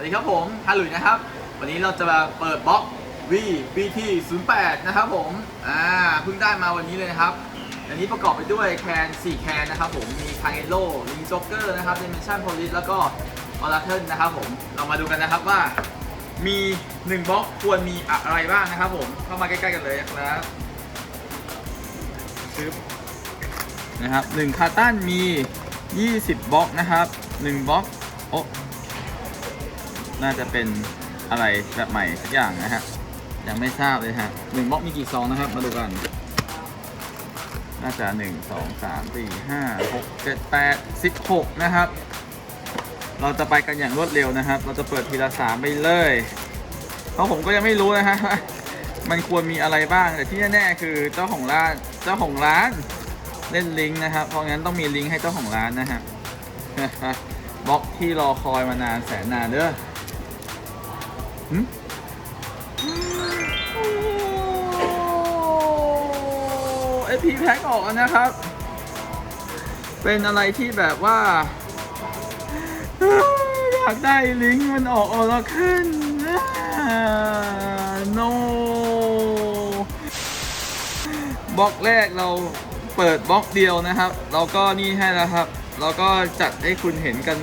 วัสดีครับผมฮาหลุยนะครับ วันนี้เราจะมาเปิดบล็อก V BT 08นะครับผมอ่าเพิ่งได้มาวันนี้เลยนะครับ อันนี้ประกอบไปด้วยแคน4แคนนะครับผมมีคาเอโลลิงจ็อกเกอร์นะครับ Dimension Police แล้วก็ Oracle นะครับผมเรามาดูกันนะครับว่ามี 1บล็อกควรมีอะไรบ้างนะครับผมเข้ามาใกล้ๆกันเลยครับปึ๊บนะครับ1คาร์ตันมี 20บล็อกนะครับ1บล็อกโอ้ น่าจะเป็นอะไรแบบใหม่สักอย่างนะฮะยังไม่ทราบเลยฮะหนึ่งบล็อกมีกี่ซองนะครับ มาดูกัน น่าจะหนึ่งสองสามสี่ห้าหกเจ็ดแปดสิบหกนะครับ เราจะไปกันอย่างรวดเร็วนะครับ เราจะเปิดทีละสามไปเลย เพราะผมก็ยังไม่รู้นะฮะมันควรมีอะไรบ้างแต่ที่แน่ๆคือเจ้าของร้านเจ้าของร้านเล่นลิงก์นะครับ เพราะงั้นต้องมีลิงก์ให้เจ้าของร้านนะฮะบล็อกที่รอคอยมานานแสนนานเด้อ หึเอพีแพ็คออกนะครับ เป็นอะไรที่แบบว่า อยากได้ลิงก์มันออกออร์ขึ้น no บล็อกแรกเราเปิดบล็อกเดียวนะครับ เราก็นี่ให้แล้วครับ เราก็จัดให้คุณเห็นกัน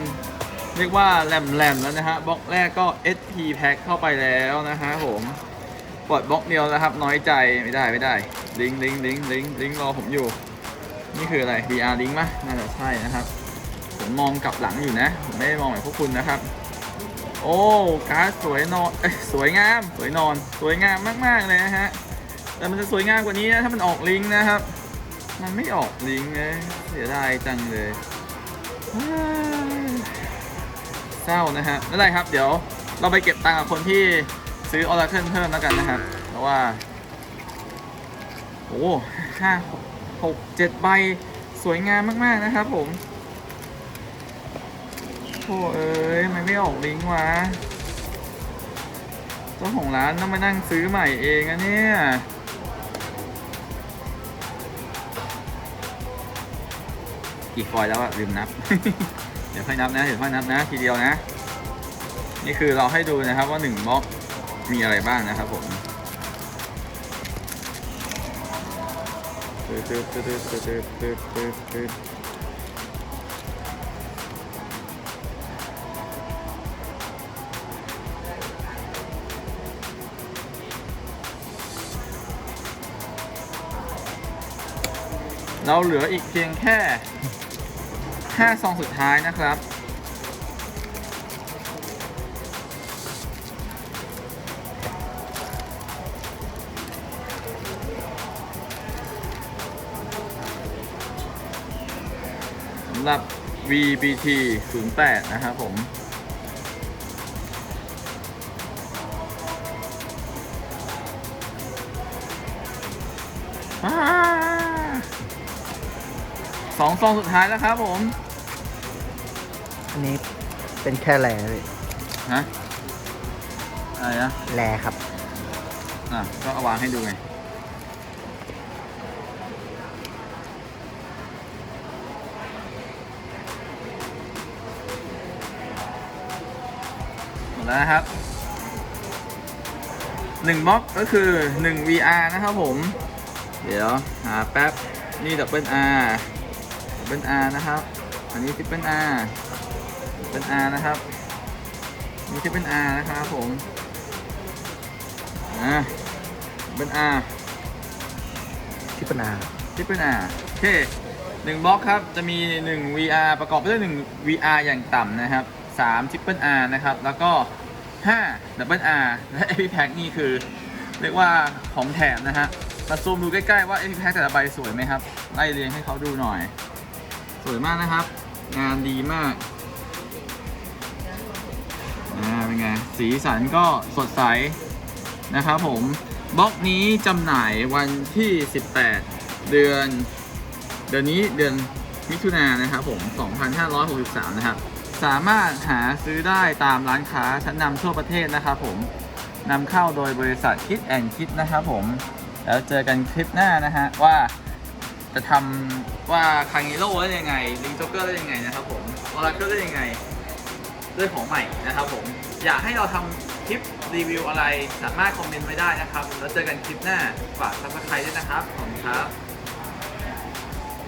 เรียกว่าแหลมๆแล้วนะฮะบล็อกแรกก็ SP Pack เข้าไปแล้วนะฮะผมปลดบล็อกเดียวนะครับ น้อยใจไม่ได้ไม่ได้ ลิงลิงลิงลิงลิงรอผมอยู่ นี่คืออะไร VR ลิงก์มะน่าจะใช่นะครับ ผมมองกลับหลังอยู่นะ ผมไม่ได้มองแบบพวกคุณนะครับ โอ้การ์ดสวยนอนเอ้สวยงาม สวยนอน สวยงามมากๆเลยนะฮะแต่มันจะสวยงามกว่านี้นะถ้ามันออกลิงนะครับ มันไม่ออกลิงเลยเสียดายจังเลย เศร้านะฮะไม่เป็นไรครับ เดี๋ยวเราไปเก็บตังค์กับคนที่ซื้อออร์เคิลเพิ่มแล้วกันนะครับ เพราะว่าโอ้ห้าหกเจ็ดใบสวยงามมากๆนะครับผมโอ้เอ้ยมันไม่ออกลิงก์วะเจ้าของร้านต้องมานั่งซื้อใหม่เองอะเนี่ยกี่ฟอยแล้วอะลืมนับ ดี๋ยวค่อยนับนะเดี๋ยวค่อยนับนะทีเดียวนะ นี่คือเราให้ดูนะครับว่าหนึ่งบล็อกมีอะไรบ้างนะครับผมตึ๊ดตึ๊ดตึ๊ดตึ๊ดตึ๊ดตึ๊ดตึ๊ดตึ๊ดเราเหลืออีกเพียงแค่ 5ซองสุดท้ายนะครับ สำหรับ VBT 08นะครับผมสองซองสุดท้ายแล้วครับผม อันนี้เป็นแค่แร่เลยฮะอะไรนะแร่ครับ อะก็เอาวางให้ดูไงหมดแล้วนะครับหนึ่งบล็อกก็คือหนึ่ง VR นะครับผม เดี๋ยวหาแป๊บ นี่ดับเบิล R ดับเบิล R นะครับ อันนี้ทริปเปิล R ดับ เบิล R นะครับนี่ทริปเปิล R นะครับผมอ่าดับเบิล R ที่ปนาทริปเปิล R โอเคหนึ่งบล็อกครับ จะมี 1 VR ประกอบไปด้วย 1 VR อย่างต่ำนะครับ3 Triple R นะครับ แล้วก็5 Double R และ Epic Pack นี่คือ เรียกว่าของแถมนะฮะมาซูมดูใกล้ๆว่า Epic Pack แต่ละใบสวยไหมครับ ไล่เรียงให้เขาดูหน่อย สวยมากนะครับ งานดีมาก สีสันก็สดใสนะครับผมบล็อกนี้จำหน่ายวันที่ 18 เดือน เดือนนี้เดือนมิถุนายนนะครับผม 2563 นะครับ สามารถหาซื้อได้ตามร้านค้าชั้นนำทั่วประเทศนะครับผมนำเข้าโดยบริษัทคิดแอนคิดนะครับผม แล้วเจอกันคลิปหน้านะฮะว่าจะทำว่าคัง i โร่ได้ยังไงลิงจ็อกเกอร์ได้ยังไงนะครับผมออราเคิลได้ยังไง ด้วยของใหม่นะครับผม อยากให้เราทำคลิปรีวิวอะไรสามารถคอมเมนต์ไว้ได้นะครับ แล้วเจอกันคลิปหน้าฝากซับสไครต์ด้วยนะครับ ขอบคุณครับ